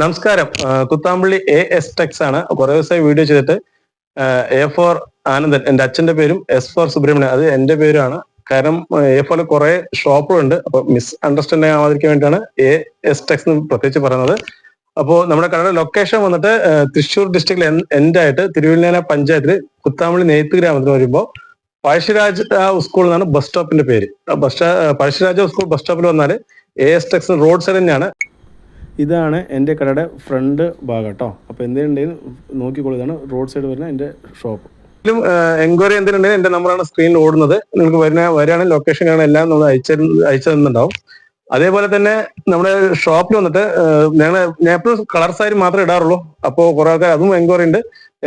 നമസ്കാരം. Kuthampully A S Tex ആണ്. കുറെ ദിവസമായി വീഡിയോ ചെയ്തിട്ട് എ ഫോർ ആനന്ദൻ എന്റെ അച്ഛന്റെ പേരും എസ് ഫോർ സുബ്രഹ്മണ്യൻ അത് എന്റെ പേരുമാണ്. കാരണം എ ഫോറിൽ കുറെ ഷോപ്പുകളുണ്ട്. അപ്പൊ മിസ് അണ്ടർസ്റ്റാൻഡിങ് ആവാതിരിക്കാൻ വേണ്ടിയാണ് എ എസ് ടെക്സ് എന്ന് പ്രത്യേകിച്ച് പറയുന്നത്. അപ്പോൾ നമ്മുടെ കടയുടെ ലൊക്കേഷൻ വന്നിട്ട് തൃശ്ശൂർ ഡിസ്ട്രിക്റ്റിൽ എൻഡ് ആയിട്ട് തിരുവല്ലാന പഞ്ചായത്തിൽ കുത്താമ്പള്ളി നെയ്ത്ത് ഗ്രാമത്തിൽ വരുമ്പോൾ പഴശ്ശിരാജ സ്കൂൾ എന്നാണ് ബസ് സ്റ്റോപ്പിന്റെ പേര്. ബസ് പഴശ്ശിരാജ സ്കൂൾ ബസ് സ്റ്റോപ്പിൽ വന്നാൽ A S tex road side തന്നെയാണ്. ഇതാണ് എന്റെ കടയുടെ ഫ്രണ്ട് ഭാഗം കേട്ടോ. അപ്പോൾ എന്തെങ്കിലും നോക്കിക്കോളൂ. റോഡ് സൈഡ് വരുന്ന എന്റെ ഷോപ്പ്. എൻക്വയറി എന്തിനുണ്ടെങ്കിൽ എന്റെ നമ്പറാണ് സ്ക്രീനിൽ ഓടുന്നത്. നിങ്ങൾക്ക് വരുന്ന ലൊക്കേഷൻ കാണാൻ എല്ലാം നമ്മൾ അയച്ചു അയച്ചു തന്നിട്ടുണ്ടാവും. അതേപോലെ തന്നെ നമ്മുടെ ഷോപ്പിൽ വന്നിട്ട് ഞങ്ങൾ ഞാൻ എപ്പോഴും കളർ സാരി മാത്രമേ ഇടാറുള്ളൂ. അപ്പോൾ കുറെ ആൾക്കാർ അതും എൻക്വയറി ഉണ്ട്.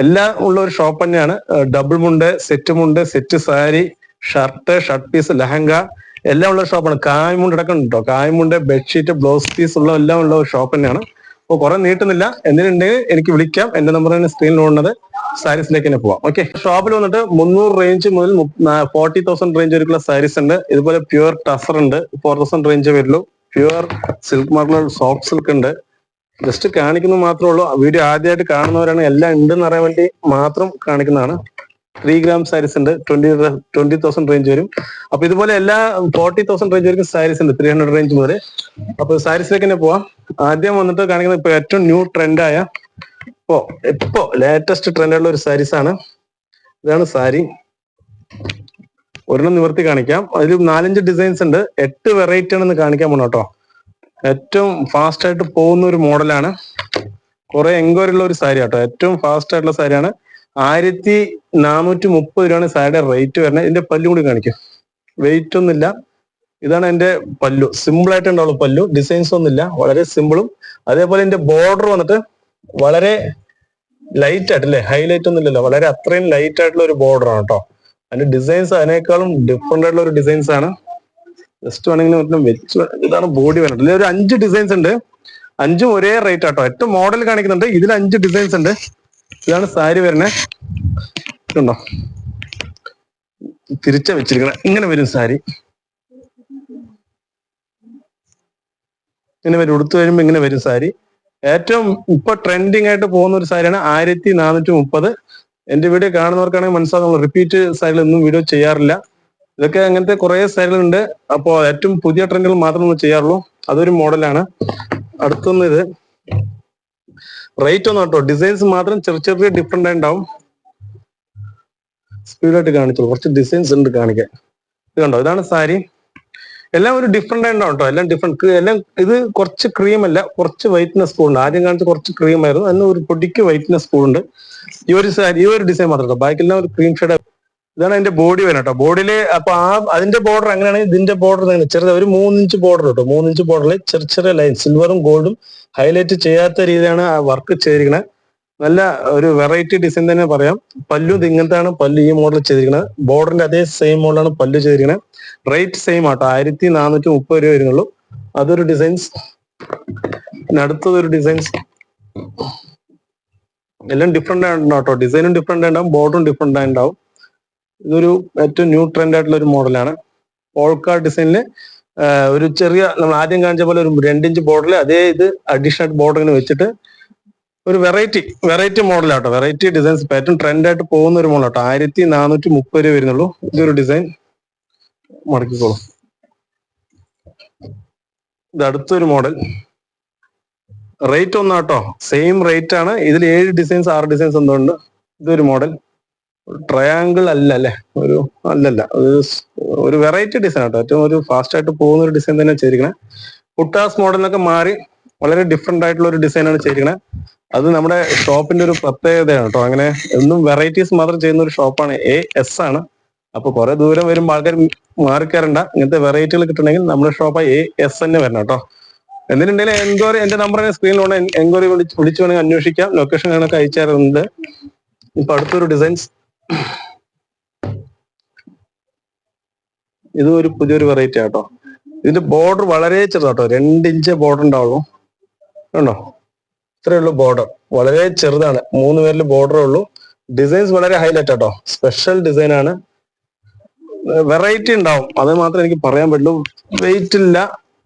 എല്ലാം ഉള്ള ഒരു ഷോപ്പ് തന്നെയാണ്. Double mundu set mundu set sari shirt shirt piece lehenga എല്ലാം ഉള്ള ഷോപ്പാണ്. കായ്മുണ്ട് അടക്കം കേട്ടോ കായ്മുണ്ട് ബെഡ്ഷീറ്റ് ബ്ലൗസ് പീസ് ഉള്ള എല്ലാം ഉള്ള ഒരു ഷോപ്പ് തന്നെയാണ്. അപ്പോൾ കുറെ നീട്ടുന്നില്ല. എന്തിനുണ്ടെങ്കിൽ എനിക്ക് വിളിക്കാം. എന്റെ നമ്പർ തന്നെ സ്ക്രീനിൽ ഉള്ളത്. സാരീസിലേക്ക് തന്നെ പോവാം. ഓക്കെ. ഷോപ്പിൽ വന്നിട്ട് മുന്നൂറ് റേഞ്ച് മുതൽ ഫോർട്ടി തൗസൻഡ് റേഞ്ച് വരെയുള്ള സാരീസ് ഉണ്ട്. ഇതുപോലെ പ്യുവർ ടഫർ ഉണ്ട്. ഫോർ തൗസൻഡ് റേഞ്ച് വരുള്ളൂ. പ്യുവർ സിൽക്ക് മാർക്കുള്ള സോഫ്റ്റ് സിൽക്ക് ഉണ്ട്. ജസ്റ്റ് കാണിക്കുന്നത് മാത്രമേ ഉള്ളൂ. വീഡിയോ ആദ്യമായിട്ട് കാണുന്നവരാണ്. എല്ലാം ഉണ്ടെന്ന് അറിയാൻ വേണ്ടി മാത്രം കാണിക്കുന്നതാണ്. ത്രീ ഗ്രാം സാരീസ് ഉണ്ട്. ട്വന്റി ട്വന്റി തൗസൻഡ് റേഞ്ച് വരും. അപ്പൊ ഇതുപോലെ എല്ലാ ഫോർട്ടി തൗസൻഡ് റേഞ്ച് വരെയും സാരീസ് ഉണ്ട്. ത്രീ ഹൺഡ്രഡ് റേഞ്ച് മുതൽ അപ്പൊ സാരീസിലേക്ക് തന്നെ പോവാം. ആദ്യം വന്നിട്ട് കാണിക്കുന്നത് ഇപ്പൊ ഏറ്റവും ന്യൂ ട്രെൻഡായ ഇപ്പോ ഇപ്പോ ലേറ്റസ്റ്റ് ട്രെൻഡുള്ള ഒരു സാരീസ് ആണ്. ഇതാണ് സാരി ഒരെണ്ണം നിവർത്തി കാണിക്കാം. അതിൽ നാലഞ്ച് ഡിസൈൻസ് ഉണ്ട്. എട്ട് വെറൈറ്റി ആണെന്ന് കാണിക്കാൻ പോണോ കേട്ടോ. ഏറ്റവും ഫാസ്റ്റ് ആയിട്ട് പോകുന്ന ഒരു മോഡലാണ് കുറെ എൻക്വയറി ഉള്ള ഒരു സാരി കേട്ടോ ഏറ്റവും ഫാസ്റ്റ് ആയിട്ടുള്ള സാരിയാണ് ആയിരത്തി നാനൂറ്റി മുപ്പത് രൂപയാണ് സാരിയുടെ റേറ്റ് വരുന്നത്. ഇതിന്റെ പല്ലു കൂടി കാണിക്കും. വെയിറ്റ് ഒന്നുമില്ല. ഇതാണ് എന്റെ പല്ലു. സിമ്പിൾ ആയിട്ട് ഉണ്ടാവുള്ളൂ പല്ലു. ഡിസൈൻസ് ഒന്നുമില്ല. വളരെ സിമ്പിളും അതേപോലെ എന്റെ ബോർഡർ വന്നിട്ട് വളരെ ലൈറ്റ് ആയിട്ട് അല്ലേ ഹൈലൈറ്റ് ഒന്നും വളരെ അത്രയും ലൈറ്റ് ആയിട്ടുള്ള ഒരു ബോർഡർ ആണ് കേട്ടോ. അതിന്റെ ഡിസൈൻസ് അതിനേക്കാളും ഡിഫറെന്റ് ആയിട്ടുള്ള ഒരു ഡിസൈൻസ് ആണ്. ജസ്റ്റ് വേണമെങ്കിൽ മറ്റും വെച്ച് ഇതാണ് ബോഡി ഇതിൽ ഒരു അഞ്ച് ഡിസൈൻസ് ഉണ്ട്. അഞ്ചും ഒരേ റേറ്റ് ആട്ടോ. എട്ട് മോഡൽ കാണിക്കുന്നുണ്ട്. ഇതിൽ അഞ്ച് ഡിസൈൻസ് ഉണ്ട്. ഇതാണ് സാരി വരുന്നത് ഇതുണ്ടോ? തിരിച്ച വെച്ചിരിക്കണേ. ഇങ്ങനെ വരും സാരി. ഇങ്ങനെ വരും. ഉടുത്തു വരുമ്പോ ഇങ്ങനെ വരും സാരി. ഏറ്റവും ഇപ്പൊ ട്രെൻഡിങ് ആയിട്ട് പോകുന്ന ഒരു സാരിയാണ് ആയിരത്തി നാനൂറ്റി മുപ്പത്. എന്റെ വീഡിയോ കാണുന്നവർക്കാണെങ്കിൽ മനസ്സിലാകും റിപ്പീറ്റ് സാരികൾ ഒന്നും വീഡിയോ ചെയ്യാറില്ല. ഇതൊക്കെ അങ്ങനത്തെ കുറെ സാരികളുണ്ട്. അപ്പോ ഏറ്റവും പുതിയ ട്രെൻഡുകൾ മാത്രമേ ചെയ്യാറുള്ളൂ. അതൊരു മോഡലാണ് അടുത്തൊന്ന് ഇത്. റേറ്റ് ഒന്നും കേട്ടോ ഡിസൈൻസ് മാത്രം ചെറിയ ചെറിയ ഡിഫറെന്റ് ഉണ്ടാവും സ്പീഡായിട്ട് കാണിച്ചോളൂ. കുറച്ച് ഡിസൈൻസ് ഉണ്ട് കാണിക്കാൻ. ഇത് കണ്ടോ? ഇതാണ് സാരി. എല്ലാം ഒരു ഡിഫറെന്റ് ഉണ്ടാവും കേട്ടോ എല്ലാം ഡിഫറെന്റ് എല്ലാം ഇത് കുറച്ച് ക്രീം അല്ല കുറച്ച് വൈറ്റ്നസ് ഉണ്ട്. ആദ്യം കാണിച്ച കുറച്ച് ക്രീം ആയിരുന്നു. അതിന് ഒരു പൊടിക്ക് വൈറ്റ്നസ് ഉണ്ട്. ഈ ഒരു സാരി ഈ ഒരു ഡിസൈൻ മാത്രം കേട്ടോ ബാക്കിയെല്ലാം ഒരു ക്രീം ഷെയ്ഡ് ഇതാണ് അതിന്റെ ബോഡി വരുന്നത് കേട്ടോ. ബോഡിയിൽ അപ്പൊ ആ അതിന്റെ ബോർഡർ അങ്ങനെയാണെങ്കിൽ ഇതിന്റെ ബോർഡർ ചെറുത് ഒരു മൂന്നിഞ്ച് ബോർഡർ കേട്ടോ മൂന്നിഞ്ച് ബോർഡറിൽ ചെറിയ ചെറിയ ലൈൻ സിൽവറും ഗോൾഡും ഹൈലൈറ്റ് ചെയ്യാത്ത രീതിയാണ് ആ വർക്ക് ചെയ്തിരിക്കുന്നത് നല്ല ഒരു വെറൈറ്റി ഡിസൈൻ തന്നെ പറയാം. പല്ലു ഇങ്ങനത്തെയാണ് പല്ലു ഈ മോഡൽ ചെയ്തിരിക്കുന്നത് ബോർഡറിന്റെ അതേ സെയിം മോഡലാണ് പല്ലു ചെയ്തിരിക്കുന്നത് റേറ്റ് സെയിം ആട്ടോ. ആയിരത്തി നാനൂറ്റി മുപ്പത് രൂപ വരുന്നുള്ളൂ. അതൊരു ഡിസൈൻസ് അടുത്തതൊരു ഡിസൈൻസ് എല്ലാം ഡിഫറെന്റ് ആയിട്ടുണ്ടാവും കേട്ടോ. ഡിസൈനും ഡിഫറെന്റ് ആയിട്ടുണ്ടാവും ബോർഡറും ഡിഫറെന്റ് ഉണ്ടാവും. ഇതൊരു ഏറ്റവും ന്യൂ ട്രെൻഡ് ആയിട്ടുള്ള ഒരു മോഡലാണ് ഓൾക്കാർ ഡിസൈനിൽ ഒരു ചെറിയ നമ്മൾ ആദ്യം കാണിച്ച പോലെ ഒരു രണ്ടിഞ്ച് ബോർഡർ അതേ ഇത് അഡീഷണൽ ബോർഡർ വെച്ചിട്ട് ഒരു വെറൈറ്റി വെറൈറ്റി മോഡലാട്ടോ വെറൈറ്റി ഡിസൈൻസ് ഏറ്റവും ട്രെൻഡ് ആയിട്ട് പോകുന്ന ഒരു മോഡലാട്ടോ ആയിരത്തി നാനൂറ്റി മുപ്പത് രൂപ വരുന്നുള്ളൂ. ഇതൊരു ഡിസൈൻ മടക്കിക്കോളും. ഇത് അടുത്തൊരു മോഡൽ റേറ്റ് ഒന്നാട്ടോ. സെയിം റേറ്റ് ആണ്. ഇതിൽ ഏഴ് ഡിസൈൻസ് ആറ് ഡിസൈൻസ് എന്തുണ്ട് ഇതൊരു മോഡൽ ട്രയാങ്കിൾ അല്ല അല്ലേ? ഒരു അല്ലല്ല. ഒരു വെറൈറ്റി ഡിസൈൻ ആട്ടോ. ഏറ്റവും ഒരു ഫാസ്റ്റ് ആയിട്ട് പോകുന്ന ഒരു ഡിസൈൻ തന്നെ ചെയ്തിരിക്കണേ കുട്ടാസ് മോഡലിനൊക്കെ മാറി വളരെ ഡിഫറെന്റ് ആയിട്ടുള്ള ഒരു ഡിസൈനാണ് ചെയ്തിരിക്കണേ. അത് നമ്മുടെ ഷോപ്പിന്റെ ഒരു പ്രത്യേകതയാണ് കേട്ടോ അങ്ങനെ എന്നും വെറൈറ്റീസ് മാത്രം ചെയ്യുന്ന ഒരു ഷോപ്പാണ് എ എസ് ആണ്. അപ്പൊ കുറെ ദൂരം വരുമ്പോൾ ആൾക്കാർ മാറിക്കയറണ്ട ഇങ്ങനത്തെ വെറൈറ്റികൾ കിട്ടണമെങ്കിൽ നമ്മുടെ ഷോപ്പ് എ എസ് തന്നെ വരണം കേട്ടോ എന്തിനുണ്ടെങ്കിലും എൻക്വയറി എന്റെ നമ്പർ സ്ക്രീനിലുള്ള എൻക്വയറി വിളിച്ച് വിളിച്ചു വേണമെങ്കിൽ അന്വേഷിക്കാം. ലൊക്കേഷൻ കണക്ക് അയച്ചു ഇപ്പൊ അടുത്തൊരു ഡിസൈൻസ് ഇത് ഒരു പുതിയൊരു വെറൈറ്റി ആട്ടോ. ഇതിന്റെ ബോർഡർ വളരെ ചെറുതാട്ടോ. രണ്ട് ഇഞ്ച് ബോർഡർ ഉണ്ടാവുള്ളൂ. കണ്ടോ? ഇത്രയേ ഉള്ളൂ ബോർഡർ വളരെ ചെറുതാണ്. മൂന്ന് പേരിൽ ബോർഡറേ ഉള്ളൂ. ഡിസൈൻസ് വളരെ ഹൈലൈറ്റ് ആട്ടോ. സ്പെഷ്യൽ ഡിസൈൻ ആണ്. വെറൈറ്റി ഉണ്ടാവും. അത് മാത്രമേ എനിക്ക് പറയാൻ പറ്റുള്ളൂ. വെയിറ്റ് ഇല്ല.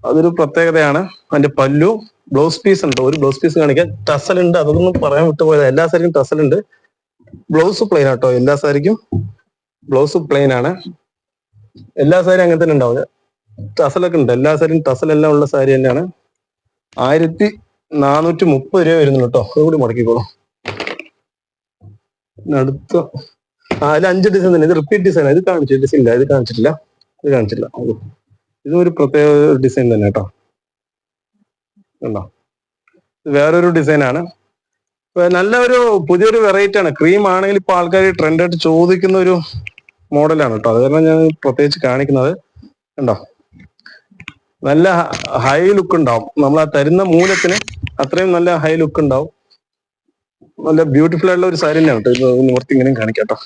അതൊരു പ്രത്യേകതയാണ്. അതിന്റെ പല്ലു ബ്ലൗസ് പീസ് ഉണ്ട്. ഒരു ബ്ലൗസ് പീസ് കാണിക്കാൻ ടസൽ ഉണ്ട്. അതൊന്നും പറയാൻ വിട്ടുപോയത്. എല്ലാ സൈഡിലും ടസൽ ഉണ്ട്. ബ്ലൗസ് പ്ലെയിൻ ആട്ടോ. എല്ലാ സാരിക്കും ബ്ലൗസ് പ്ലെയിൻ ആണ്. എല്ലാ സാരിയും അങ്ങനെ തന്നെ ഉണ്ടാവും. ടസലൊക്കെ ഉണ്ട്. എല്ലാ സാരിയും ടസൽ എല്ലാം ഉള്ള സാരി തന്നെയാണ്. ആയിരത്തി നാനൂറ്റി മുപ്പത് രൂപ വരുന്നുള്ളൂ കേട്ടോ അതുകൂടി മുടക്കിക്കോളൂ. അടുത്ത ആ അതിൽ അഞ്ച് ഡിസൈൻ തന്നെ. ഇത് റിപ്പീറ്റ് ഡിസൈൻ ഇത് കാണിച്ചു ഡിസൈൻ ഇല്ല. ഇത് കാണിച്ചിട്ടില്ല. ഇത് കാണിച്ചില്ല ഇതും ഒരു പ്രത്യേക ഡിസൈൻ തന്നെ കേട്ടോ കണ്ടോ? വേറൊരു ഇപ്പൊ നല്ല ഒരു പുതിയൊരു വെറൈറ്റി ആണ്. ക്രീം ആണെങ്കിൽ ഇപ്പൊ ആൾക്കാർ ട്രെൻഡ് ആയിട്ട് ചോദിക്കുന്ന ഒരു മോഡലാണ് കേട്ടോ അത് ഞാൻ പ്രത്യേകിച്ച് കാണിക്കുന്നത് കണ്ടോ? നല്ല ഹൈ ലുക്ക് ഉണ്ടാവും. നമ്മൾ ആ തരുന്ന മൂലത്തിന് അത്രയും നല്ല ഹൈ ലുക്ക് ഉണ്ടാവും. നല്ല ബ്യൂട്ടിഫുൾ ആയിട്ടുള്ള ഒരു സാരി തന്നെയാണ് കേട്ടോ ഇത് നിവർത്തി ഇങ്ങനെയും കാണിക്കാം കേട്ടോ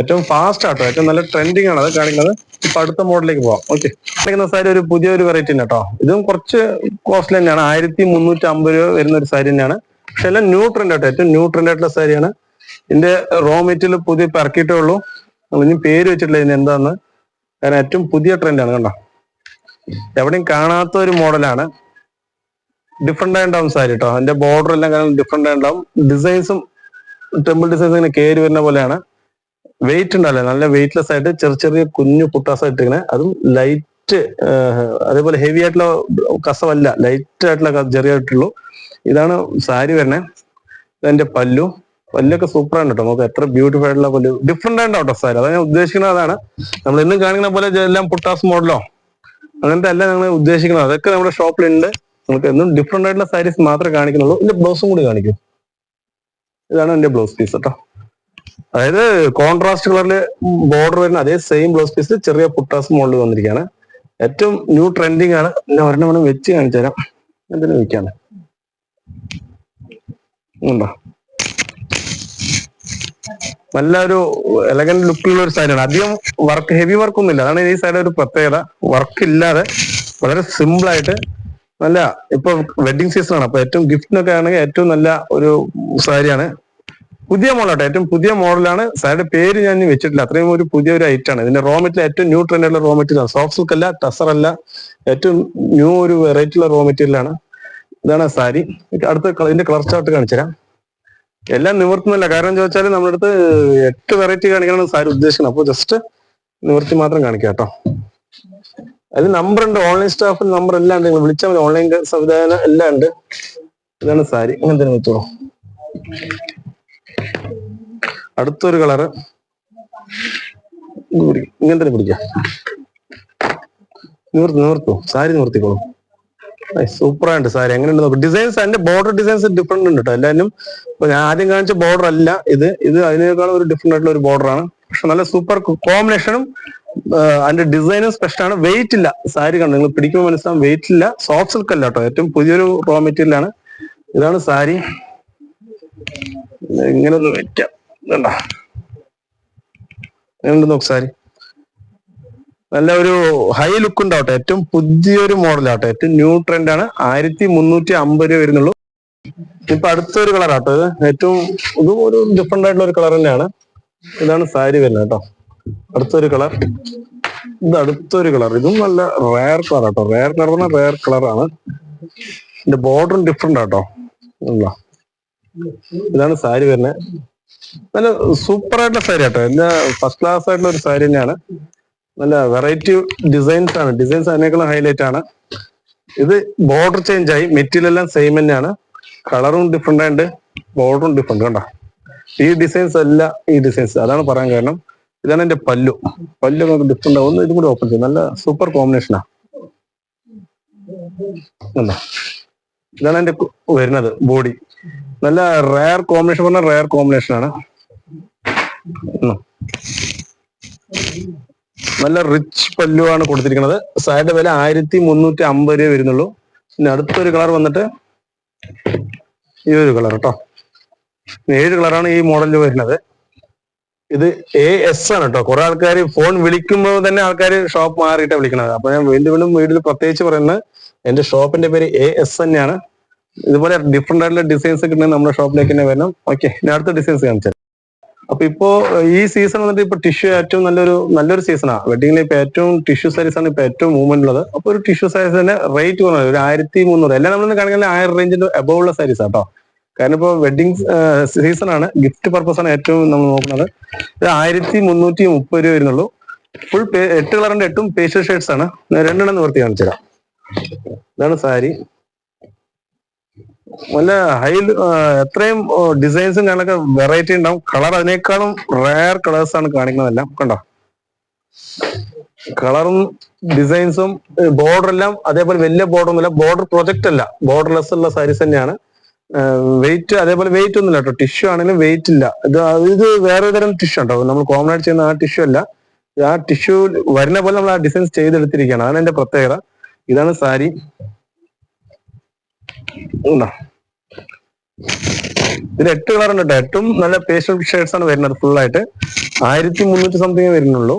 ഏറ്റവും ഫാസ്റ്റ് ആട്ടോ. ഏറ്റവും നല്ല ട്രെൻഡിങ് ആണ്. അത് കാണിക്കുന്നത് ഇപ്പൊ അടുത്ത മോഡലിലേക്ക് പോവാം. ഓക്കെ കാണിക്കുന്ന സാരി ഒരു പുതിയൊരു വെറൈറ്റി തന്നെ കേട്ടോ ഇതും കുറച്ച് കോസ്റ്റ്ലി തന്നെയാണ്. ആയിരത്തി മുന്നൂറ്റി അമ്പത് രൂപ വരുന്ന ഒരു സാരി തന്നെയാണ്. പക്ഷെ എല്ലാം ന്യൂ ട്രെൻഡ് ആട്ടോ. ഏറ്റവും ന്യൂ ട്രെൻഡ് ആയിട്ടുള്ള സാരിയാണ്. ഇതിന്റെ റോ മെറ്റീരിയൽ പുതിയ പെറക്കിട്ടേ ഉള്ളൂ. ഇനി പേര് വെച്ചിട്ടില്ല ഇതിന് എന്താന്ന്. കാരണം ഏറ്റവും പുതിയ ട്രെൻഡാണ് കണ്ടോ. എവിടെയും കാണാത്ത ഒരു മോഡലാണ് ഡിഫറെന്റ് ആയിട്ടുണ്ടാവും സാരി കേട്ടോ അതിന്റെ ബോർഡർ എല്ലാം കാരണം ഡിഫറെന്റ് ആയിട്ടുണ്ടാവും ഡിസൈൻസും ടെമ്പിൾ ഡിസൈൻസ് ഇങ്ങനെ കയറി വരുന്ന പോലെയാണ്. വെയിറ്റ് ഉണ്ടല്ലോ നല്ല വെയിറ്റ്ലെസ് ആയിട്ട് ചെറിയ ചെറിയ കുഞ്ഞു പുട്ടാസ് ഇട്ടിങ്ങനെ അതും ലൈറ്റ് അതേപോലെ ഹെവി ആയിട്ടുള്ള കസവല്ല ലൈറ്റ് ആയിട്ടുള്ള ചെറിയായിട്ടുള്ളൂ ഇതാണ് സാരി വരണേ. അതിന്റെ പല്ലു. പല്ലൊക്കെ സൂപ്പറാണ് കേട്ടോ. നമുക്ക് എത്ര ബ്യൂട്ടിഫൈ ആയിട്ടുള്ള പല്ലു. ഡിഫറെന്റ് ആണ് കേട്ടോ സാരി. അതാണ് ഞാൻ ഉദ്ദേശിക്കുന്നത് അതാണ്. നമ്മൾ ഇന്നും കാണിക്കുന്ന പോലെ എല്ലാം പുട്ടാസ് മോഡലോ? അങ്ങനത്തെ അല്ല ഞങ്ങൾ ഉദ്ദേശിക്കുന്നത്. അതൊക്കെ നമ്മുടെ ഷോപ്പിലുണ്ട്. നമുക്ക് എന്നും ഡിഫറെന്റ് ആയിട്ടുള്ള സാരീസ് മാത്രമേ കാണിക്കുന്നുള്ളൂ. ഇതിന്റെ ബ്ലൗസും കൂടി കാണിക്കും. ഇതാണ് എന്റെ ബ്ലൗസ് പീസ് കേട്ടോ. അതായത് കോൺട്രാസ്റ്റ് കളറിൽ ബോർഡർ വരുന്ന അതേ സെയിം ബ്ലൗസ് പീസ് ചെറിയ പുട്ടാസ് മോളിൽ വന്നിരിക്കുകയാണ്. ഏറ്റവും ന്യൂ ട്രെൻഡിങ് ആണ്. ഞാൻ ഒരെണ്ണം വേണം വെച്ച് കാണിച്ചു തരാം. എന്തിനു വെക്കാണ്. നല്ല ഒരു എലഗന്റ് ലുക്കിലുള്ള ഒരു സാരിയാണ് അധികം വർക്ക് ഹെവി വർക്ക് ഒന്നും ഇല്ല. അതാണ് ഈ സാരി ഒരു പ്രത്യേകത. വർക്ക് ഇല്ലാതെ വളരെ സിമ്പിൾ ആയിട്ട് നല്ല ഇപ്പൊ വെഡിങ് സീസൺ ആണ്. അപ്പൊ ഏറ്റവും ഗിഫ്റ്റിനൊക്കെ ആണെങ്കിൽ ഏറ്റവും നല്ല ഒരു സാരിയാണ് പുതിയ മോഡലാട്ടോ ഏറ്റവും പുതിയ മോഡലാണ് സാറിന്റെ പേര് ഞാൻ വെച്ചിട്ടില്ല. അത്രയും ഒരു പുതിയ ഒരു ഐറ്റം ആണ്. ഇതിന്റെ റോ മെറ്റീരിയൽ ഏറ്റവും ന്യൂ ട്രെൻഡ് ആയിട്ടുള്ള റോ മെറ്റീരിയൽ സോഫ്റ്റ് സിൽക്ക് അല്ല ടസർ അല്ല. ഏറ്റവും ന്യൂ ഒരു വെറൈറ്റി ഉള്ള റോ മെറ്റീരിയൽ ആണ്. ഇതാണ് സാരി. അടുത്ത ഇതിന്റെ കളർ ചാർട്ട് കാണിച്ചു തരാം. എല്ലാം നിവർത്തുന്നില്ല കാരണം ചോദിച്ചാൽ നമ്മുടെ അടുത്ത് എട്ട് വെറൈറ്റി കാണിക്കണം സാരി ഉദ്ദേശിക്കുന്നത്. അപ്പോൾ ജസ്റ്റ് നിവർത്തി മാത്രം കാണിക്കാം കേട്ടോ. അതിൽ നമ്പർ ഉണ്ട്. ഓൺലൈൻ സ്റ്റാഫിൽ നമ്പർ എല്ലാം ഉണ്ട്. നിങ്ങൾ വിളിച്ചാൽ മതി. ഓൺലൈൻ സംവിധാനം എല്ലാം ഉണ്ട്. ഇതാണ് സാരി. ഇങ്ങനത്തെ വെച്ചോളൂ അടുത്തൊരു കളറ് ഇങ്ങനത്തെ പിടിക്കാം. നിവർത്തി നിവർത്തു? സാരി നിവർത്തിക്കോളൂ. സൂപ്പറായിട്ട് സാരി. എങ്ങനെയുണ്ട് നോക്കും. ഡിസൈൻസ് അതിന്റെ ബോർഡർ ഡിസൈൻസ് ഡിഫറെന്റ് ഉണ്ട് കേട്ടോ എല്ലാവരും ഞാൻ ആദ്യം കാണിച്ച ബോർഡർ അല്ല ഇത്. ഇത് അതിനേക്കാളും ഒരു ഡിഫറെന്റ് ആയിട്ടുള്ള ഒരു ബോർഡറാണ് പക്ഷെ നല്ല സൂപ്പർ കോമ്പിനേഷനും അതിന്റെ ഡിസൈനും സ്പെഷ്യൽ ആണ്. വെയിറ്റ് ഇല്ല. സാരി കണ്ടു? നിങ്ങൾ പിടിക്കുമ്പോൾ മനസ്സിലാവും വെയിറ്റ് ഇല്ല. സോഫ്റ്റ് സിൽക്ക് അല്ല കേട്ടോ ഏറ്റവും പുതിയൊരു റോ മെറ്റീരിയൽ ആണ്. ഇതാണ് സാരി. ഇങ്ങനെ ഒന്ന് വെക്കാം. വേണ്ട. നോക്ക് സാരി. നല്ല ഒരു ഹൈ ലുക്ക് ഉണ്ടാവട്ടെ. ഏറ്റവും പുതിയൊരു മോഡലാട്ടെ ഏറ്റവും ന്യൂ ട്രെൻഡ് ആണ്. ആയിരത്തി മുന്നൂറ്റി അമ്പത് രൂപ വരുന്നുള്ളൂ. ഇപ്പൊ അടുത്തൊരു കളർ ആട്ടോ ഇത്. ഏറ്റവും ഇതും ഒരു ഡിഫറെന്റ് ആയിട്ടുള്ള ഒരു കളർ തന്നെയാണ്. ഇതാണ് സാരി വരുന്നത് കേട്ടോ. അടുത്തൊരു കളർ ഇത് അടുത്തൊരു കളർ ഇതും നല്ല റയർ കളർ ആട്ടോ. റയർ കളർ പറഞ്ഞാൽ റയർ കളറാണ് ഇതിന്റെ ബോർഡറും ഡിഫറെന്റ് ആട്ടോ. ഉള്ള. ഇതാണ് സാരി വരുന്നത് നല്ല സൂപ്പർ ആയിട്ടുള്ള സാരി ആട്ടോ എല്ലാ ഫസ്റ്റ് ക്ലാസ് ആയിട്ടുള്ള ഒരു സാരി തന്നെയാണ്. നല്ല വെറൈറ്റി ഡിസൈൻസ് ആണ്. ഡിസൈൻസ് അതിനേക്കാളും ഹൈലൈറ്റ് ആണ്. ഇത് ബോർഡർ ചേഞ്ച് ആയി. മെറ്റീരിയൽ എല്ലാം സെയിം തന്നെയാണ്. കളറും ഡിഫറെന്റ് ആയിട്ട് ബോർഡറും ഡിഫറെന്റ് കണ്ടോ? ഈ ഡിസൈൻസ് അല്ല ഈ ഡിസൈൻസ് അതാണ് പറയാൻ കാരണം. ഇതാണ് എന്റെ പല്ലു. പല്ലു നമുക്ക് ഡിഫറെന്റ് ഒന്ന് ഇതും കൂടി ഓപ്പൺ ചെയ്യും. നല്ല സൂപ്പർ കോമ്പിനേഷനാ ഇതാണ് എന്റെ വരുന്നത് ബോഡി നല്ല റയർ കോമ്പിനേഷൻ പറഞ്ഞാൽ റയർ കോമ്പിനേഷൻ ആണ്. നല്ല റിച്ച് പല്ലുവാണ് കൊടുത്തിരിക്കുന്നത്. സാരിയുടെ വില ആയിരത്തി മുന്നൂറ്റി അമ്പത് രൂപ വരുന്നുള്ളൂ. പിന്നെ അടുത്തൊരു കളർ വന്നിട്ട് ഈ ഒരു കളർ കേട്ടോ ഏഴ് കളറാണ് ഈ മോഡലിൽ വരുന്നത്. ഇത് എ എസ് ആണ് കേട്ടോ കുറെ ആൾക്കാർ ഫോൺ വിളിക്കുമ്പോൾ തന്നെ ആൾക്കാർ ഷോപ്പ് മാറിയിട്ടാണ് വിളിക്കുന്നത് അപ്പൊ ഞാൻ വീണ്ടും വീണ്ടും വീട്ടിൽ പ്രത്യേകിച്ച് പറയുന്നത് എന്റെ ഷോപ്പിന്റെ പേര് എ എസ് തന്നെയാണ്. ഇതുപോലെ ഡിഫറെന്റ് ആയിട്ടുള്ള ഡിസൈൻസ് കിട്ടുന്നത് നമ്മുടെ ഷോപ്പിലേക്ക് തന്നെ വരണം. ഓക്കെ ഞാൻ അടുത്ത ഡിസൈൻസ് കാണിച്ചു അപ്പൊ ഇപ്പോ ഈ സീസൺ വന്നിട്ട് ഇപ്പൊ ടിഷ്യൂ ഏറ്റവും നല്ലൊരു നല്ലൊരു സീസണാണ് വെഡിങ്ങിൽ ഇപ്പൊ ഏറ്റവും ടിഷ്യൂ സാരീസ് ആണ് ഇപ്പൊ ഏറ്റവും മൂവ്മെന്റ് ഉള്ളത്. അപ്പൊ ഒരു ടിഷ്യൂ സാരീസിന്റെ റേറ്റ് കുറഞ്ഞത് ഒരു ആയിരത്തി മുന്നൂറ്. എല്ലാം നമ്മൾ കാണിക്കുന്ന ആയിരം റേഞ്ചിന്റെ എബവ് ഉള്ള സാരീസ് കേട്ടോ കാരണം ഇപ്പൊ വെഡിങ് സീസൺ ആണ്. ഗിഫ്റ്റ് പർപ്പസ് ആണ് ഏറ്റവും നമ്മൾ നോക്കുന്നത്. ഇത് ആയിരത്തി മുന്നൂറ്റി മുപ്പത് രൂപ വരുന്നുള്ളൂ. ഫുൾ എട്ട് കളറിന്റെ എട്ടും പേഷ്യൽ ഷെയ്ഡ്സ് ആണ്. രണ്ടെണ്ണം നിവർത്തി കാണിച്ചു തരാം ഇതാണ് സാരി. നല്ല ഹൈ എത്രയും ഡിസൈൻസും കാണൊക്കെ വെറൈറ്റി ഉണ്ടാവും. കളർ അതിനേക്കാളും റയർ കളേഴ്സ് ആണ് കാണിക്കുന്നതെല്ലാം കണ്ടോ? കളറും ഡിസൈൻസും ബോർഡർ എല്ലാം അതേപോലെ വലിയ ബോർഡർ ഒന്നുമില്ല. ബോർഡർ പ്രൊജക്ട് അല്ല. ബോർഡർലെസ് ഉള്ള സാരീസ് തന്നെയാണ്. വെയിറ്റ് അതേപോലെ വെയിറ്റ് ഒന്നുമില്ല കേട്ടോ. ടിഷ്യൂ ആണെങ്കിലും വെയിറ്റ് ഇല്ല. ഇത് ഇത് വേറെ തരം ടിഷ്യൂ ഉണ്ടോ? നമ്മൾ കോമൺ ആയിട്ട് ചെയ്യുന്ന ആ ടിഷ്യൂ അല്ല. ആ ടിഷ്യൂ വരുന്ന പോലെ നമ്മൾ ആ ഡിസൈൻസ് ചെയ്തെടുത്തിരിക്കുകയാണ്. അതാണ് എന്റെ പ്രത്യേകത. ഇതാണ് സാരി. ഇതിൽ എട്ട് കളർ ഉണ്ട് കേട്ടോ എട്ടും നല്ല പേസ്റ്റൽ ഷെയ്ഡ്സ് ആണ് വരുന്നത് ഫുൾ ആയിട്ട്. ആയിരത്തി മുന്നൂറ്റി സംതിങ് വരുന്നുള്ളൂ.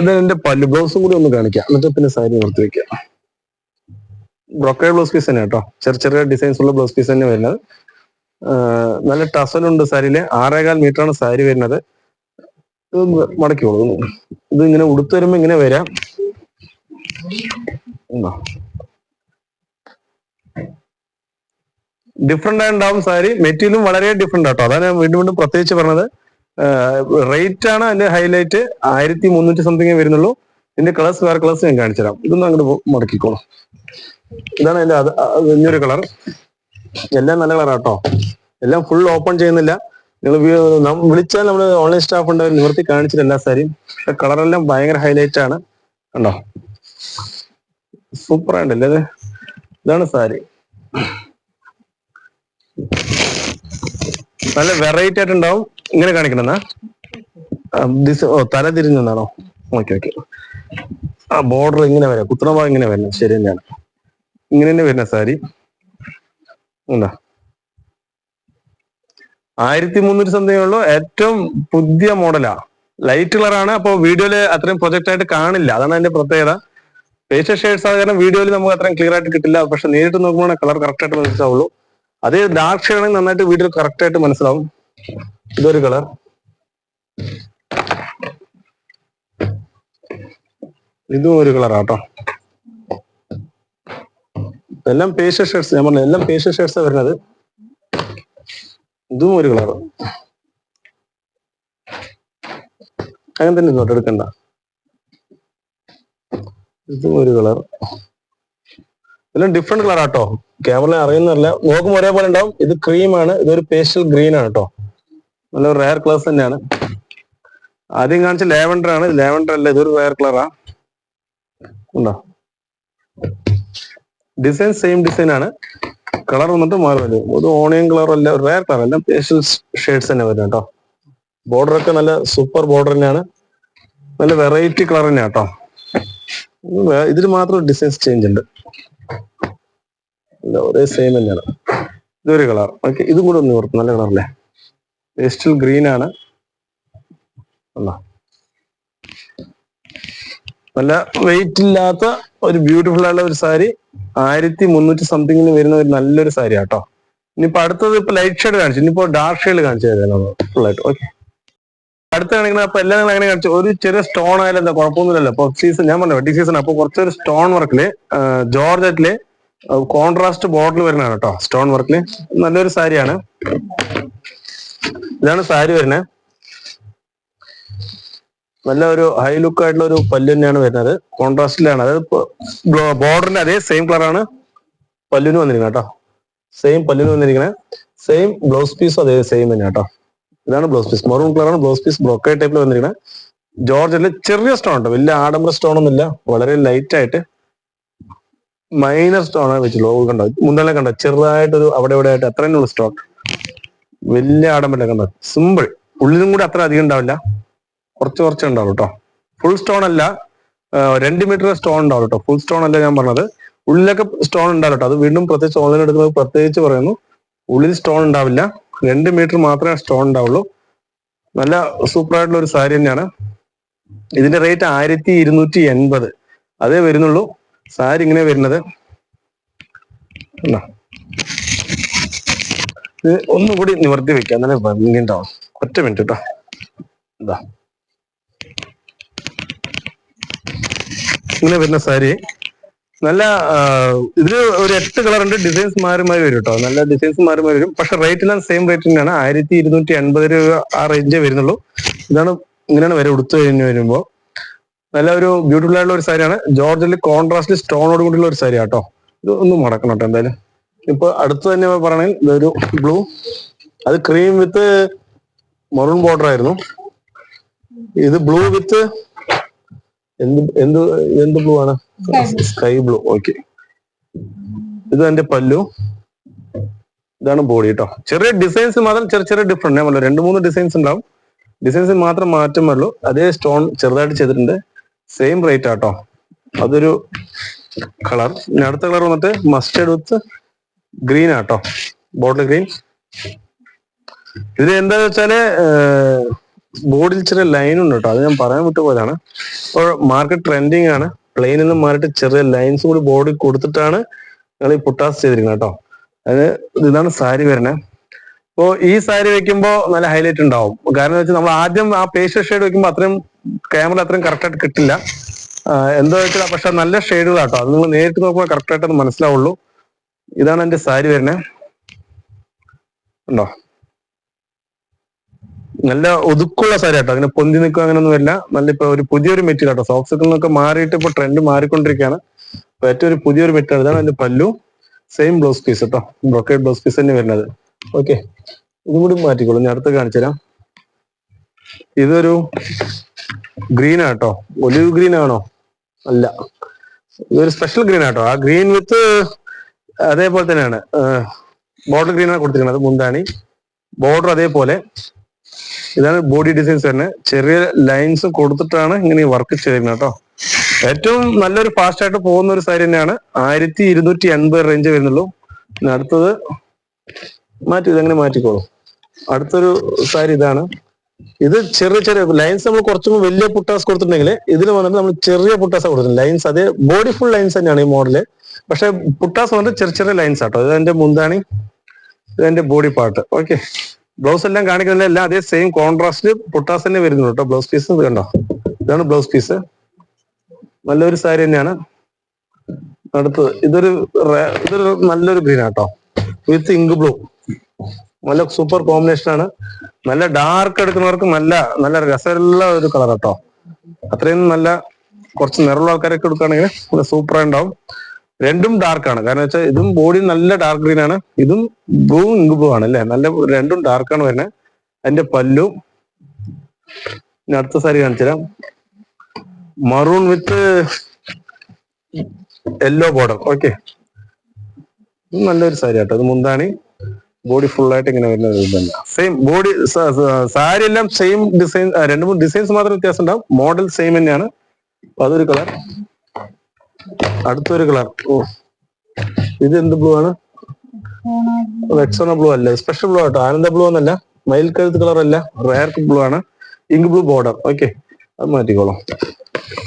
ഇത് എന്റെ പല്ലു ബ്ലൗസും കൂടി ഒന്ന് കാണിക്കാം. എന്നിട്ട് പിന്നെ സാരി നിർത്തി വെക്കാം. ബ്രോക്കേഡ് ബ്ലൗസ് പീസ് തന്നെ കേട്ടോ ചെറിയ ചെറിയ ഡിസൈൻസ് ഉള്ള ബ്ലൗസ് പീസ് തന്നെ വരുന്നത്. നല്ല ടസലുണ്ട് സാരിയിൽ. ആറേകാൽ മീറ്റർ ആണ് സാരി വരുന്നത്. മടക്കി മടക്കിയോളൂ ഇത് ഇങ്ങനെ ഉടുത്തു വരുമ്പോ ഇങ്ങനെ വരാം ഉണ്ടോ ഡിഫറെന്റ് ആയിട്ടുണ്ടാവും സാരി. മെറ്റീരിയലും വളരെ ഡിഫറെന്റ് ആട്ടോ. അതാണ് ഞാൻ വീണ്ടും വീണ്ടും പ്രത്യേകിച്ച് പറഞ്ഞത്. റേറ്റ് ആണ് അതിന്റെ ഹൈലൈറ്റ് ആയിരത്തി മുന്നൂറ്റി സംതിങ് വരുന്നുള്ളൂ. ഇതിന്റെ കളേഴ്സ് വേറെ കളേഴ്സ് ഞാൻ കാണിച്ചുതരാം. ഇതൊന്നും അങ്ങോട്ട് മടക്കിക്കോളൂ. ഇതാണ് അതിന്റെ അത് അത് വലിയൊരു കളർ എല്ലാം നല്ല കളറാട്ടോ എല്ലാം ഫുൾ ഓപ്പൺ ചെയ്യുന്നില്ല. നിങ്ങൾ വിളിച്ചാൽ നമ്മൾ ഓൺലൈൻ സ്റ്റാഫ് ഉണ്ട്. നിവർത്തി കാണിച്ചിട്ട് എല്ലാ സാരിയും. കളറെല്ലാം ഭയങ്കര ഹൈലൈറ്റ് ആണ്. കണ്ടോ? സൂപ്പർ ഇത്? ഇതാണ് സാരി. നല്ല വെറൈറ്റി ആയിട്ടുണ്ടാവും. ഇങ്ങനെ കാണിക്കണെന്നാ ദിസ് ഓ തല തിരിഞ്ഞെന്നാണോ ഓക്കെ ഓക്കെ ആ ബോർഡർ ഇങ്ങനെ വരാം. കുത്തണ ഇങ്ങനെ വരുന്നത് ശരി തന്നെയാണ്. ഇങ്ങനെ തന്നെ വരുന്ന സാരി. എന്താ ആയിരത്തി മുന്നൂറ്റി സംതിങ് ഉള്ളൂ. ഏറ്റവും പുതിയ മോഡലാ ലൈറ്റ് കളറാണ് അപ്പൊ വീഡിയോയിൽ അത്രയും പ്രൊജക്റ്റ് ആയിട്ട് കാണില്ല. അതാണ് അതിന്റെ പ്രത്യേകത. പേഷ്യൽ ഷെയ്ഡ്സ് ആയ വീഡിയോയിൽ നമുക്ക് അത്രയും ക്ലിയർ ആയിട്ട് കിട്ടില്ല. പക്ഷെ നേരിട്ട് നോക്കുമ്പോൾ കളർ കറക്റ്റ് ആയിട്ട് മനസ്സിലാവുള്ളൂ. അതേ ആണെങ്കിൽ നന്നായിട്ട് വീഡിയോ കറക്റ്റ് ആയിട്ട് മനസ്സിലാവും. ഇതൊരു കളർ ഇതും ഒരു കളറാട്ടോ എല്ലാം പേഷ്യൽ ഷെയ്ഡ്സ് ഞാൻ പറഞ്ഞു എല്ലാം പേഷ്യൽ ഷെയ്ഡ്സ് വരുന്നത്. ഇതും ഒരു കളർ അങ്ങനെ തന്നെ ഇങ്ങോട്ട് എടുക്കണ്ട. ഇതും ഒരു കളർ എല്ലാം ഡിഫറെന്റ് കളർ ആട്ടോ. ക്യാമറയിൽ അറിയുന്നില്ല നോക്കുമ്പോൾ ഒരേപോലെ ഉണ്ടാവും. ഇത് ക്രീമാണ് ഇതൊരു പേസ്റ്റൽ ഗ്രീൻ ആണ് കേട്ടോ നല്ല റയർ കളേഴ്സ് തന്നെയാണ്. ആദ്യം കാണിച്ച ലാവൻഡർ ആണ്. ലാവൻഡർ അല്ല ഇതൊരു റയർ കളറാ ഉണ്ടോ? ഡിസൈൻ സെയിം ഡിസൈൻ ആണ്. കളർ വന്നിട്ട് മാറുമല്ലോ ഒരു ഓണിയൻ കളർ അല്ല റയർ കളർ എല്ലാം പേസ്റ്റൽ ഷെയ്ഡ്സ് തന്നെ വരുന്നത് കേട്ടോ ബോർഡർ ഒക്കെ നല്ല സൂപ്പർ ബോർഡർ തന്നെയാണ്. നല്ല വെറൈറ്റി കളർ തന്നെയാണ് കേട്ടോ ഇതിൽ മാത്രം ഡിസൈൻസ് ചേഞ്ച് ഉണ്ട്. ഒരേ സെയിം തന്നെയാണ്. ഇതൊരു കളർ ഓക്കെ ഇതും കൂടെ ഒന്ന് ഓർക്കും നല്ല കളറല്ലേ പേസ്റ്റൽ ഗ്രീൻ ആണ്. നല്ല വെയിറ്റ് ഇല്ലാത്ത ഒരു ബ്യൂട്ടിഫുൾ ആയിട്ടുള്ള ഒരു സാരി ആയിരത്തി മുന്നൂറ്റി സംതിങ്ങിന് വരുന്ന ഒരു നല്ലൊരു സാരി ആട്ടോ. ഇനിയിപ്പോ അടുത്തത് ഇപ്പൊ ലൈറ്റ് ഷെയ്ഡ് കാണിച്ചു. ഇനിയിപ്പോ ഡാർക്ക് ഷെയ്ഡ് കാണിച്ചു തരാം ഫുൾ ആയിട്ട്. ഓക്കെ അടുത്ത കാണിക്കുന്ന അപ്പൊ എല്ലാം അങ്ങനെ കാണിച്ചു. ഒരു ചെറിയ സ്റ്റോൺ ആയാലും എന്താ കുഴപ്പമൊന്നുമില്ലല്ലോ. അപ്പൊ സീസൺ ഞാൻ പറഞ്ഞു വെഡ്ഡിംഗ് സീസൺ അപ്പൊ കുറച്ചൊരു സ്റ്റോൺ വർക്കിൽ ജോർജറ്റിൽ കോൺട്രാസ്റ്റ് ബോർഡർ വരുന്നതാണ് കേട്ടോ സ്റ്റോൺ വർക്കിൽ നല്ലൊരു സാരിയാണ്. ഇതാണ് സാരി വരുന്നത് നല്ല ഒരു ഹൈ ലുക്ക് ആയിട്ടുള്ള ഒരു പല്ലു തന്നെയാണ് വരുന്നത്. കോൺട്രാസ്റ്റിലാണ് അതായത് ബോർഡറിന്റെ അതേ സെയിം കളറാണ് പല്ലുവിന് വന്നിരിക്കുന്നത് കേട്ടോ. സെയിം പല്ലുവിന് വന്നിരിക്കുന്നത്. സെയിം ബ്ലൗസ് പീസ് അതേ സെയിം തന്നെ കേട്ടോ. ഇതാണ് ബ്ലൗസ് പീസ് മെറൂൺ കളറാണ് ബ്ലൗസ് പീസ് ബ്രോക്കൈ ടൈപ്പിൽ വന്നിരിക്കുന്നത്. ജോർജിന്റെ ചെറിയ സ്റ്റോൺ ഉണ്ട്. വലിയ ആഡംബര സ്റ്റോൺ ഒന്നുമില്ല. വളരെ ലൈറ്റ് ആയിട്ട് മൈനർ ആണ് വെച്ചുള്ളൂ കണ്ടോ? മുന്നല്ലേ കണ്ടോ? ചെറുതായിട്ടൊരു അവിടെ ഇവിടെ ആയിട്ട് അത്രയും ഉള്ളു സ്റ്റോൺ വലിയ ആഡംബരം കണ്ടോ? സിമ്പിൾ ഉള്ളിലും കൂടി അത്ര അധികം ഉണ്ടാവില്ല. കുറച്ച് കുറച്ച് ഉണ്ടാവും കേട്ടോ. ഫുൾ സ്റ്റോൺ അല്ല. രണ്ട് മീറ്റർ സ്റ്റോൺ ഉണ്ടാവും കേട്ടോ. ഫുൾ സ്റ്റോൺ അല്ല ഞാൻ പറഞ്ഞത്. ഉള്ളിലൊക്കെ സ്റ്റോൺ ഉണ്ടാവും അത് വീണ്ടും പ്രത്യേകിച്ച് ഓൺലൈൻ എടുക്കുന്നത് പ്രത്യേകിച്ച് പറയുന്നു. ഉള്ളിൽ സ്റ്റോൺ ഉണ്ടാവില്ല. രണ്ട് മീറ്റർ മാത്രമേ സ്റ്റോൺ ഉണ്ടാവുള്ളൂ. നല്ല സൂപ്പർ ആയിട്ടുള്ള ഒരു സാരി തന്നെയാണ്. ഇതിന്റെ റേറ്റ് ആയിരത്തി ഇരുന്നൂറ്റി എൺപത്. അതേ വരുന്നുള്ളൂ. സാരി ഇങ്ങനെ വരുന്നത്. കണ്ടോ? ഇത് ഒന്നും കൂടി നിവർത്തി വെക്കാം അങ്ങനെ ഭംഗി ഉണ്ടാവും ഒറ്റ മിനിറ്റ് കേട്ടോ. എന്താ ഇങ്ങനെ വരുന്ന സാരി. നല്ല ഇതിൽ ഒരു എട്ട് കളറുണ്ട് ഡിസൈൻസ് മാറി മാറി വരും കേട്ടോ. നല്ല ഡിസൈൻസ് മാറി മാറി വരും. പക്ഷെ റേറ്റ് എല്ലാം സെയിം റേറ്റ് തന്നെയാണ്. ആയിരത്തി ഇരുന്നൂറ്റി എൺപത് രൂപ ആ റേഞ്ചേ വരുന്നുള്ളൂ. ഇതാണ് ഇങ്ങനെയാണ് വരെ ഉടുത്തു കഴിഞ്ഞ് വരുമ്പോ നല്ല ഒരു ബ്യൂട്ടിഫുൾ ആയിട്ടുള്ള ഒരു സാരിയാണ്. ജോർജിൽ കോൺട്രാസ്റ്റ് സ്റ്റോണോട് കൂടിയുള്ള ഒരു സാരി കേട്ടോ ഇത് ഒന്നും മടക്കണം കേട്ടോ എന്തായാലും. ഇപ്പൊ അടുത്ത് തന്നെ പറയണെങ്കിൽ ഇതൊരു ബ്ലൂ അത് ക്രീം വിത്ത് മറൂൺ ബോർഡർ ആയിരുന്നു. ഇത് ബ്ലൂ വിത്ത് എന്ത് എന്ത് എന്ത് ബ്ലൂ ആണ്? സ്കൈ ബ്ലൂ ഓക്കെ ഇത് എന്റെ പല്ലു. ഇതാണ് ബോഡി കേട്ടോ ചെറിയ ഡിസൈൻസ് മാത്രം ചെറിയ ചെറിയ ഡിഫറെന്റ് ഞാൻ രണ്ട് മൂന്ന് ഡിസൈൻസ് ഉണ്ടാവും. ഡിസൈൻസ് മാത്രം മാറ്റം വരുള്ളൂ. അതേ സ്റ്റോൺ ചെറുതായിട്ട് ചെയ്തിട്ടുണ്ട്. സെയിം റേറ്റ് ആട്ടോ. അതൊരു കളർ. ഇനി അടുത്ത കളർ വന്നിട്ട് മസ്റ്റേഡ് വിത്ത് ഗ്രീൻ ആട്ടോ. ബോട്ടിൽ ഗ്രീൻ ഇത് എന്താ വെച്ചാൽ ബോർഡിൽ ചെറിയ ലൈൻ ഉണ്ട് കേട്ടോ. അത് ഞാൻ പറയാൻ വിട്ടുപോയതാണ് ഇപ്പോൾ മാർക്കറ്റ് ട്രെൻഡിങ് ആണ്. പ്ലെയിനിൽ നിന്ന് മാറിയിട്ട് ചെറിയ ലൈൻസ് കൂടി ബോർഡിൽ കൊടുത്തിട്ടാണ് ഞങ്ങൾ ഈ പുട്ടാസ് ചെയ്തിരിക്കുന്നത് കേട്ടോ. അത് ഇതാണ് സാരി വരുന്നത് അപ്പോ ഈ സാരി വെക്കുമ്പോ നല്ല ഹൈലൈറ്റ് ഉണ്ടാവും. കാരണം വെച്ചാൽ നമ്മൾ ആദ്യം ആ പേസ്റ്റൽ ഷെയ്ഡ് വെക്കുമ്പോൾ അത്രയും ക്യാമറ അത്രയും കറക്റ്റായിട്ട് കിട്ടില്ല. എന്താ വെച്ചാൽ പക്ഷെ നല്ല ഷെയ്ഡുകളാട്ടോ അത് നിങ്ങൾ നേരിട്ട് നോക്കുമ്പോൾ കറക്റ്റായിട്ടൊന്ന് മനസ്സിലാവുള്ളൂ. ഇതാണ് എന്റെ സാരി വരുന്നത് ഉണ്ടോ? നല്ല ഒതുക്കുള്ള സാരി ആട്ടോ. അങ്ങനെ പൊന്തി നിൽക്കുക അങ്ങനൊന്നും വരില്ല. നല്ല ഇപ്പൊ ഒരു പുതിയൊരു മെറ്റീരിയൽ ആട്ടോ. സോക്സിൽ നിന്നൊക്കെ മാറിയിട്ട് ഇപ്പൊ ട്രെൻഡ് മാറിക്കൊണ്ടിരിക്കുകയാണ്. അപ്പൊ ഏറ്റവും ഒരു പുതിയൊരു മെറ്റീരിയൽ ഇതാണ് എന്റെ പല്ലു. സെയിം ബ്ലൗസ് പീസ് കേട്ടോ ബ്രോക്കേഡ് ബ്ലൗസ് പീസ് തന്നെ വരുന്നത്. ഓക്കെ ഇതും കൂടി മാറ്റിക്കോളൂ. ഞാൻ അടുത്ത് കാണിച്ചു തരാം ഇതൊരു ഗ്രീൻ ആട്ടോ ഒലിവ് ഗ്രീൻ ആണോ? അല്ല. ഇതൊരു സ്പെഷ്യൽ ഗ്രീൻ ആട്ടോ ആ ഗ്രീൻ വിത്ത് അതേപോലെ തന്നെയാണ്. ബോർഡർ ഗ്രീൻ ആണ് കൊടുത്തിരിക്കുന്നത് മുന്താണി. ബോർഡർ അതേപോലെ. ഇതാണ് ബോഡി ഡിസൈൻസ് തന്നെ ചെറിയ ലൈൻസ് കൊടുത്തിട്ടാണ് ഇങ്ങനെ വർക്ക് ചെയ്തിരിക്കുന്നത് കേട്ടോ ഏറ്റവും നല്ലൊരു ഫാസ്റ്റ് ആയിട്ട് പോകുന്ന ഒരു സാരി തന്നെയാണ്. ആയിരത്തി ഇരുന്നൂറ്റി എൺപത് റേഞ്ച് വരുന്നുള്ളൂ അടുത്തത് മാറ്റി ഇതെങ്ങനെ മാറ്റിക്കോളൂ? അടുത്തൊരു സാരി ഇതാണ്. ഇത് ചെറിയ ചെറിയ ലൈൻസ് നമ്മൾ കുറച്ചും വലിയ പുട്ടാസ് കൊടുത്തിട്ടുണ്ടെങ്കിൽ ഇതിൽ വന്നിട്ട് നമ്മൾ ചെറിയ പുട്ടാസ് കൊടുത്തിട്ടുണ്ട്. ലൈൻസ് അതേ ബോഡി ഫുൾ ലൈൻസ് തന്നെയാണ് ഈ മോഡൽ പക്ഷെ പുട്ടാസ് വന്നിട്ട് ചെറിയ ചെറിയ ലൈൻസ് ആട്ടോ. ഇതെന്റെ മുന്താണി ഇതെന്റെ ബോഡി പാർട്ട് ഓക്കെ ബ്ലൗസ് എല്ലാം കാണിക്കുന്നില്ല എല്ലാം അതേ സെയിം കോൺട്രാസ്റ്റ് പുട്ടാസ് തന്നെ വരുന്നു കേട്ടോ. ബ്ലൗസ് പീസ് കണ്ടോ? ഇതാണ് ബ്ലൗസ് പീസ് നല്ലൊരു സാരി തന്നെയാണ്. അടുത്തത് ഇതൊരു ഇതൊരു നല്ലൊരു ഗ്രീൻ ആട്ടോ. വിത്ത് ഇങ്ക് ബ്ലൂ നല്ല സൂപ്പർ കോമ്പിനേഷൻ ആണ്. നല്ല ഡാർക്ക് എടുക്കുന്നവർക്ക് നല്ല നല്ല രസമുള്ള ഒരു കളർ കേട്ടോ അത്രയും നല്ല കുറച്ച് നിറമുള്ള ആൾക്കാരൊക്കെ എടുക്കുകയാണെങ്കിൽ സൂപ്പർ ഉണ്ടാവും രണ്ടും ഡാർക്ക് ആണ്. കാരണം വെച്ചാൽ ഇതും ബോഡി നല്ല ഡാർക്ക് ഗ്രീൻ ആണ്. ഇതും ബ്ലൂ ഇങ്ക് ബ്ലൂ ആണ് അല്ലെ? നല്ല രണ്ടും ഡാർക്ക് ആണ് വരുന്നത്. അതിന്റെ പല്ലും. അടുത്ത സാരി കാണിച്ചുതരാം. Maroon with yellow border okay നല്ലൊരു സാരി കേട്ടോ ഇത് മുന്താണി. ബോഡി ഫുൾ ആയിട്ട് ഇങ്ങനെ വരുന്ന ഒരു സെയിം ബോഡി സാരി എല്ലാം സെയിം ഡിസൈൻ രണ്ട് മൂന്ന് ഡിസൈൻസ് മാത്രം വ്യത്യാസം ഉണ്ടാവും. മോഡൽ സെയിം തന്നെയാണ്. അതൊരു കളർ അടുത്തൊരു കളർ ഓ. ഇത് എന്ത് ബ്ലൂ ആണ്? എക്സോണ ബ്ലൂ അല്ല. സ്പെഷ്യൽ ബ്ലൂ ആട്ടോ. ആനന്ദ ബ്ലൂ എന്നല്ല. മയിൽ കഴുത്ത് കളർ അല്ല. റയർ ബ്ലൂ ആണ്. ഇങ്ക് ബ്ലൂ ബോർഡർ ഓക്കെ അത് മാറ്റിക്കോളാം.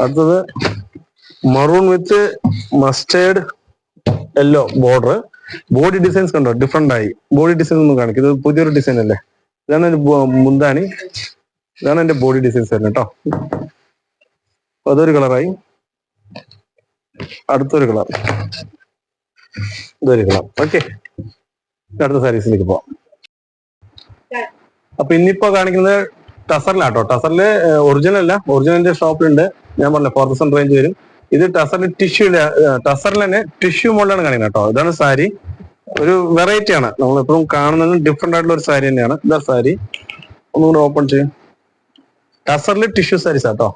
അടുത്തത് maroon with mustard yellow border body designs കണ്ടോ? ഡിഫറെന്റ് ആയി. ബോഡി ഡിസൈൻസ് ഒന്നും കാണിക്കും. ഇത് പുതിയൊരു ഡിസൈൻ അല്ലേ? ഇതാണ് എന്റെ മുന്താണി. ഇതാണ് എന്റെ ബോഡി ഡിസൈൻസ് തന്നെ കേട്ടോ അതൊരു കളറായി അടുത്തൊരു കളർ ഇതൊരു കളർ ഓക്കെ അടുത്ത സാരീസിലേക്ക് പോവാം. അപ്പൊ ഇന്നിപ്പോ കാണിക്കുന്നത് ടസറിലാട്ടോ ടസറിൽ ഒറിജിനൽ അല്ല. ഒറിജിനലിന്റെ ഷോപ്പിലുണ്ട് ഞാൻ പറഞ്ഞ തൗസൻഡ് റേഞ്ച് വരും. ഇത് ടസറിന് ടിഷ്യൂ ടസറിൽ തന്നെ ടിഷ്യൂ മോഡലാണ് കാണിക്കുന്നത് കേട്ടോ. ഇതാണ് സാരി. ഒരു വെറൈറ്റി ആണ്. നമ്മൾ എപ്പോഴും കാണുന്നത് ഡിഫറെന്റ് ആയിട്ടുള്ള ഒരു സാരി തന്നെയാണ്. ഇതാ സാരി. ഒന്നുകൂടെ ഓപ്പൺ ചെയ്യും. ടസറിൽ ടിഷ്യൂ സാരീസ് കേട്ടോ.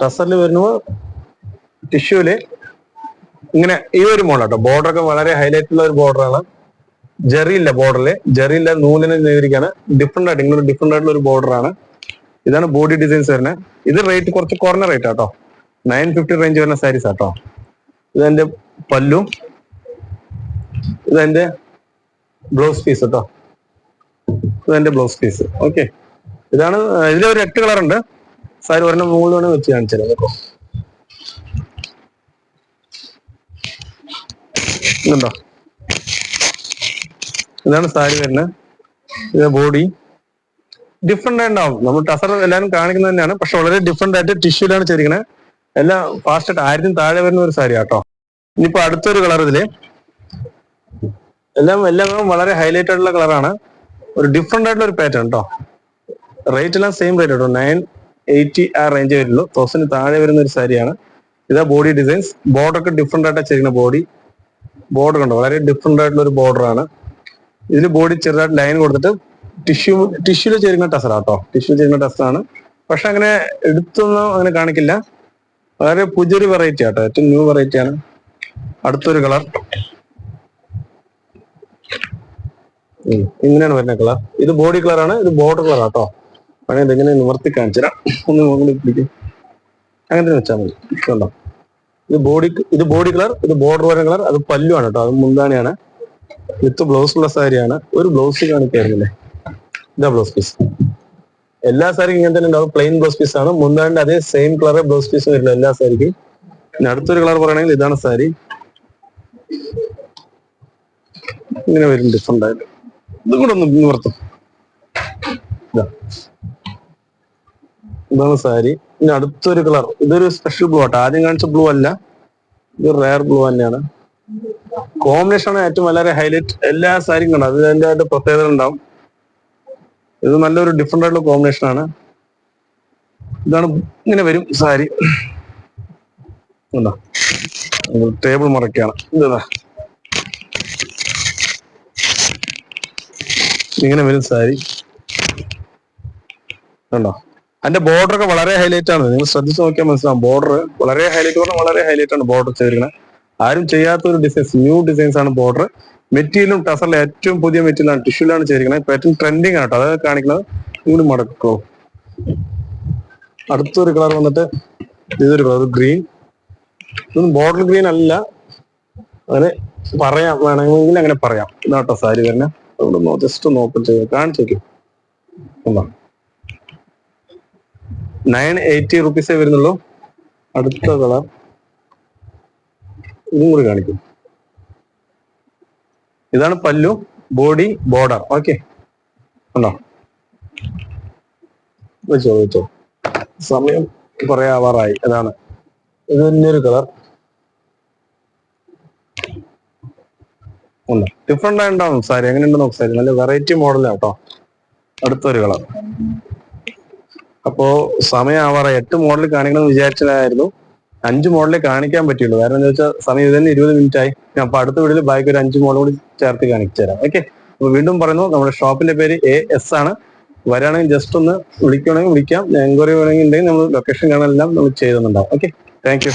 ടസറിൽ വരുമ്പോൾ ടിഷ്യൂൽ ഇങ്ങനെ ഈ ഒരു മോഡൽ ബോർഡർ ഒക്കെ വളരെ ഹൈലൈറ്റ് ഉള്ള ഒരു ബോർഡറാണ് ജെറി ഇല്ല ബോർഡറിൽ ജെറി ഇല്ല നൂലിനെ നെയ്തിരിക്കാണ് ഡിഫറെന്റ് ആയിട്ട് ഇങ്ങനെ ഡിഫറെന്റ് ആയിട്ടുള്ള ഒരു ബോർഡറാണ് ഇതാണ് ബോഡി ഡിസൈൻസ് വരുന്നത്. ഇത് റേറ്റ് കുറച്ച് കുറഞ്ഞ റേറ്റ് ആട്ടോ നയൻ ഫിഫ്റ്റി റേഞ്ച് വരുന്ന സാരീസ് ആട്ടോ. ഇതെന്റെ പല്ലു ഇതെന്റെ ബ്ലൗസ് പീസ് കേട്ടോ ഇതെന്റെ ബ്ലൗസ് പീസ് ഓക്കെ ഇതാണ് ഇതിൽ ഒരു എട്ട് കളർ ഉണ്ട്. സാരി ഒരെണ്ണം മൂന്ന് വേണം വെച്ച് കാണിച്ചത് കേട്ടോ. ഇതുണ്ടോ? ഇതാണ് സാരി വരുന്നത്. ഇത് ബോഡി ഡിഫറെന്റ് ആയിട്ടുണ്ടാവും നമ്മൾ ടസർ എല്ലാവരും കാണിക്കുന്നത് തന്നെയാണ്. പക്ഷെ വളരെ ഡിഫറെന്റ് ആയിട്ട് ടിഷ്യൂലാണ് ചെയ്തിരിക്കുന്നത്. എല്ലാം ഫാസ്റ്റ് ആയിട്ട് ആയിരത്തിന് താഴെ വരുന്ന ഒരു സാരി കേട്ടോ ഇനിയിപ്പോ അടുത്തൊരു കളർ ഇതിൽ. എല്ലാം എല്ലാം വളരെ ഹൈലൈറ്റ് ആയിട്ടുള്ള കളറാണ് ഒരു ഡിഫറെന്റ് ആയിട്ടുള്ള ഒരു പാറ്റേൺ കേട്ടോ റേറ്റ് എല്ലാം സെയിം റേറ്റ് കേട്ടോ നയൻ എയ്റ്റി ആ റേഞ്ച് വരുള്ളൂ തൗസൻഡ് താഴെ വരുന്ന ഒരു സാരിയാണ് ഇതാ ബോഡി ഡിസൈൻസ് ബോർഡർ ഒക്കെ ഡിഫറെന്റ് ആയിട്ടാണ് ചെയ്യുന്ന ബോഡി ബോർഡർ കണ്ടോ? വളരെ ഡിഫറെന്റ് ആയിട്ടുള്ള ഒരു ബോർഡർ ആണ്. ഇതിൽ ബോഡി ചെറുതായിട്ട് ലൈൻ കൊടുത്തിട്ട് ടിഷ്യൂ ടിഷ്യൂൽ ചേരുന്ന കേട്ടോ ടിഷ്യൂ ചേരുന്ന ടെസ്റ്റർ ആണ്. പക്ഷെ അങ്ങനെ എടുത്തൊന്നും അങ്ങനെ കാണിക്കില്ല. വളരെ പുതിയൊരു വെറൈറ്റി ആട്ടോ. ഏറ്റവും ന്യൂ വെറൈറ്റി ആണ്. അടുത്തൊരു കളർ ഇങ്ങനെയാണ് വരുന്ന കളർ ഇത് ബോഡി കളർ ആണ്. ഇത് ബോർഡർ കളർ ആട്ടോ. വേണേ ഇതെങ്ങനെ നിവർത്തി കാണിച്ചുതരാം ഒന്ന് അങ്ങനെ വെച്ചാൽ മതി. കണ്ടോ? ഇത് ബോഡി ഇത് ബോഡി കളർ ഇത് ബോർഡർ വരുന്ന കളർ അത് പല്ലുവാണ് കേട്ടോ. അത് മുന്താണിയാണ്. വിത്ത് ബ്ലൗസ് ഉള്ള സാരിയാണ് ഒരു ബ്ലൗസ് കാണിക്കായിരുന്നില്ലേ? ഇതാ ബ്ലൗസ് പീസ് എല്ലാ സാരിക്കും ഇങ്ങനെ തന്നെ ഉണ്ടാവും. പ്ലെയിൻ ബ്ലൗസ് പീസ് ആണ്. മുന്താണ്ട് അതേ സെയിം കളർ ബ്ലൗസ് പീസ് വരില്ല എല്ലാ സാരിക്കും. പിന്നെ അടുത്തൊരു കളർ പറയുകയാണെങ്കിൽ ഇതാണ് സാരി. ഇങ്ങനെ വരും ഡിഫറെന്റ് ആയിട്ട്. ഇതും കൂടെ ഒന്ന് നിവർത്തും. ഇതാ. ഇതാണ് സാരി. പിന്നെ അടുത്തൊരു കളർ ഇതൊരു സ്പെഷ്യൽ ബ്ലൂ ആട്ടോ. ആദ്യം കാണിച്ച ബ്ലൂ അല്ല. ഇത് റയർ ബ്ലൂ തന്നെയാണ്. കോമ്പിനേഷൻ ആണ് ഏറ്റവും വളരെ ഹൈലൈറ്റ് എല്ലാ സാരിയും കണ്ടോ? അതിന്റെ പ്രത്യേകത ഉണ്ടാവും. ഇത് നല്ലൊരു ഡിഫറെന്റ് ആയിട്ടുള്ള കോമ്പിനേഷൻ ആണ്. ഇതാണ് ഇങ്ങനെ വരും സാരി. ടേബിൾ മറക്കാണ് ഇതാ ഇങ്ങനെ വരും സാരി. കണ്ടോ? അതിന്റെ ബോർഡർ ഒക്കെ വളരെ ഹൈലൈറ്റ് ആണ്. നിങ്ങൾ ശ്രദ്ധിച്ച് നോക്കിയാൽ മനസ്സിലാവും. ബോർഡർ വളരെ ഹൈലൈറ്റ് പറഞ്ഞാൽ വളരെ ഹൈലൈറ്റ് ആണ് ബോർഡർ ചെയ്തിരിക്കുന്നത്. ആരും ചെയ്യാത്ത ഒരു ഡിസൈൻസ് ന്യൂ ഡിസൈൻസ് ആണ് ബോർഡർ മെറ്റീരിയലും ടസറിലെ ഏറ്റവും പുതിയ മെറ്റീരിയലാണ് ടിഷ്യൂലാണ് ചെയ്തിരിക്കുന്നത്. ഇപ്പൊ ഏറ്റവും ട്രെൻഡിങ് ആണ് കേട്ടോ. അത് കാണിക്കുന്നത് ഇങ്ങോട്ട് മടക്കോ. അടുത്തൊരു കളർ വന്നിട്ട് ഇതൊരു കളർ ഗ്രീൻ ഇതൊന്നും ബോർഡർ ഗ്രീൻ അല്ല. അങ്ങനെ പറയാം. വേണമെങ്കിൽ അങ്ങനെ പറയാം. ഇതാട്ടോ സാരി തന്നെ അതുകൊണ്ട് ജസ്റ്റ് നോക്കി കാണിച്ചേക്കും. ഒന്നാണ് നയൻ എയ്റ്റി റുപ്പീസേ വരുന്നുള്ളൂ. അടുത്ത കളർ ഇതും കൂടി കാണിക്കും. ഇതാണ് പല്ലു ബോഡി ബോർഡർ. ഓക്കെ. ഉണ്ടോ? വെച്ചോ വെച്ചോ. സമയം കുറെ ആവാറായി അതാണ് ഇത് തന്നെയൊരു കളർ. ഉണ്ട്. ഡിഫറെന്റ് ആയിട്ടുണ്ടാവും സാരി. എങ്ങനെയുണ്ട് നോക്ക് സാരി? നല്ല വെറൈറ്റി മോഡലാണ് കേട്ടോ. അടുത്തൊരു കളർ. അപ്പോ സമയം ആവാറായി എട്ട് മോഡൽ കാണിക്കണം വിചാരിച്ചതായിരുന്നു. അഞ്ച് മോഡലേ കാണിക്കാൻ പറ്റുള്ളൂ കാരണം എന്താ വെച്ചാൽ സമയം ഇതന്നെ തന്നെ ഇരുപത് മിനിറ്റ് ആയി ഞാൻ അപ്പൊ അടുത്ത വീട്ടിൽ ബാക്കി ഒരു അഞ്ച് മോഡൽ കൂടി ചേർത്ത് കാണിച്ചു തരാം. ഓക്കെ അപ്പൊ വീണ്ടും പറയുന്നു നമ്മുടെ ഷോപ്പിന്റെ പേര് എ എസ് ആണ്. വരാണെങ്കിൽ ജസ്റ്റ് ഒന്ന് വിളിക്കുകയാണെങ്കിൽ വിളിക്കാം. എൻക്വയറി വേണമെങ്കിൽ ഉണ്ടെങ്കിൽ നമ്മൾ ലൊക്കേഷൻ കാണാനെല്ലാം നമ്മൾ ചെയ്തെന്നുണ്ടാവും ഓക്കെ താങ്ക്